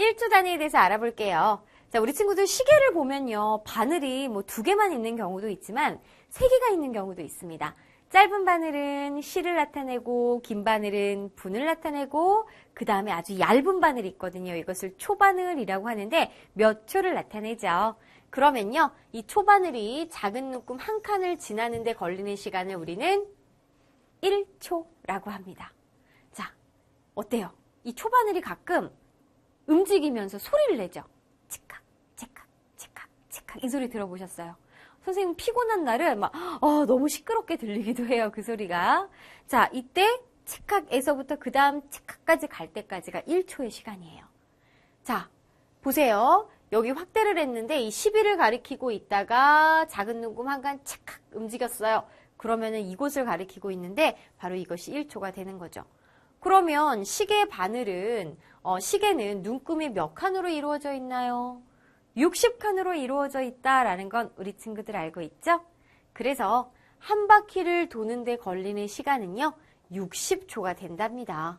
1초 단위에 대해서 알아볼게요. 자, 우리 친구들 시계를 보면요. 바늘이 뭐 두 개만 있는 경우도 있지만 세 개가 있는 경우도 있습니다. 짧은 바늘은 시를 나타내고 긴 바늘은 분을 나타내고 그 다음에 아주 얇은 바늘이 있거든요. 이것을 초바늘이라고 하는데 몇 초를 나타내죠. 그러면요. 이 초바늘이 작은 눈금 한 칸을 지나는데 걸리는 시간을 우리는 1초라고 합니다. 자, 어때요? 이 초바늘이 가끔 움직이면서 소리를 내죠. 치칵, 치칵, 치칵, 치칵. 이 소리 들어보셨어요? 선생님 피곤한 날은 막, 어, 너무 시끄럽게 들리기도 해요. 그 소리가. 자, 이때 치칵에서부터 그 다음 치칵까지 갈 때까지가 1초의 시간이에요. 자, 보세요. 여기 확대를 했는데 이 10일을 가리키고 있다가 작은 눈금 한간 착각 움직였어요. 그러면은 이곳을 가리키고 있는데 바로 이것이 1초가 되는 거죠. 그러면 시계 바늘은 어, 시계는 눈금이 몇 칸으로 이루어져 있나요? 60칸으로 이루어져 있다라는 건 우리 친구들 알고 있죠? 그래서 한 바퀴를 도는데 걸리는 시간은요, 60초가 된답니다.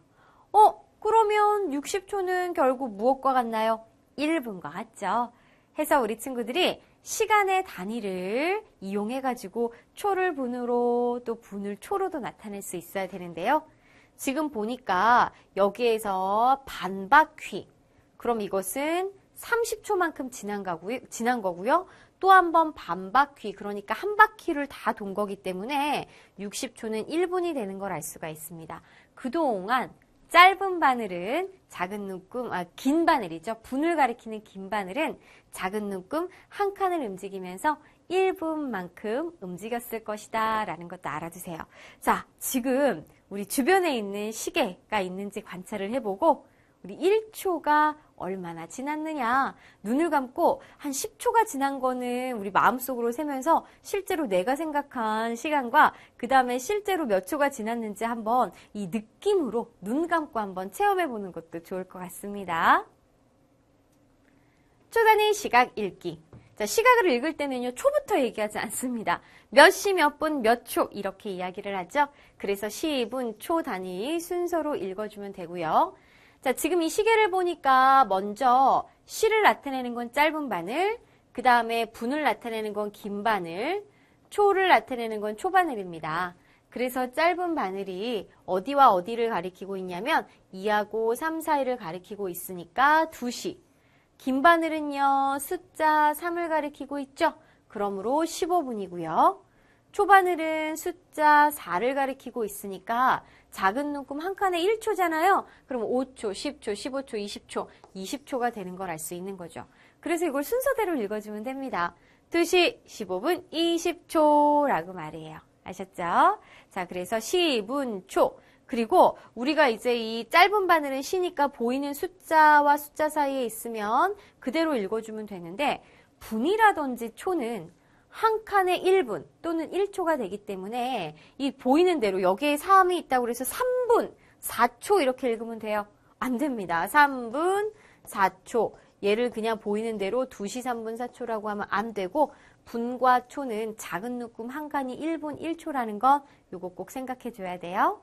어, 그러면 60초는 결국 무엇과 같나요? 1분과 같죠? 해서 우리 친구들이 시간의 단위를 이용해가지고 초를 분으로 또 분을 초로도 나타낼 수 있어야 되는데요. 지금 보니까 여기에서 반바퀴. 그럼 이것은 30초만큼 지난 거고요. 지난 거고요. 또 한 번 반바퀴, 그러니까 한 바퀴를 다 돈 거기 때문에 60초는 1분이 되는 걸 알 수가 있습니다. 그동안 짧은 바늘은 작은 눈금, 아, 긴 바늘이죠. 분을 가리키는 긴 바늘은 작은 눈금 한 칸을 움직이면서 1분만큼 움직였을 것이다. 라는 것도 알아두세요. 자, 지금 우리 주변에 있는 시계가 있는지 관찰을 해보고 우리 1초가 얼마나 지났느냐. 눈을 감고 한 10초가 지난 거는 우리 마음속으로 세면서 실제로 내가 생각한 시간과 그 다음에 실제로 몇 초가 지났는지 한번 이 느낌으로 눈 감고 한번 체험해 보는 것도 좋을 것 같습니다. 초단위 시각 읽기. 자, 시각을 읽을 때는요, 초부터 얘기하지 않습니다. 몇 시, 몇 분, 몇 초, 이렇게 이야기를 하죠. 그래서 시, 분, 초 단위 순서로 읽어주면 되고요. 자, 지금 이 시계를 보니까 먼저 시를 나타내는 건 짧은 바늘, 그 다음에 분을 나타내는 건 긴 바늘, 초를 나타내는 건 초바늘입니다. 그래서 짧은 바늘이 어디와 어디를 가리키고 있냐면 2하고 3 사이를 가리키고 있으니까 2시. 긴 바늘은요, 숫자 3을 가리키고 있죠? 그러므로 15분이고요. 초바늘은 숫자 4를 가리키고 있으니까 작은 눈금 한 칸에 1초잖아요. 그럼 5초, 10초, 15초, 20초, 20초가 되는 걸 알 수 있는 거죠. 그래서 이걸 순서대로 읽어주면 됩니다. 2시 15분 20초라고 말해요. 아셨죠? 자, 그래서 시, 분, 초. 그리고 우리가 이제 이 짧은 바늘은 시니까 보이는 숫자와 숫자 사이에 있으면 그대로 읽어주면 되는데 분이라든지 초는 한 칸에 1분 또는 1초가 되기 때문에 이 보이는 대로 여기에 3이 있다고 그래서 3분, 4초 이렇게 읽으면 돼요. 안 됩니다. 3분, 4초. 얘를 그냥 보이는 대로 2시 3분 4초라고 하면 안 되고 분과 초는 작은 눈금 한 칸이 1분 1초라는 건 요거 꼭 생각해 줘야 돼요.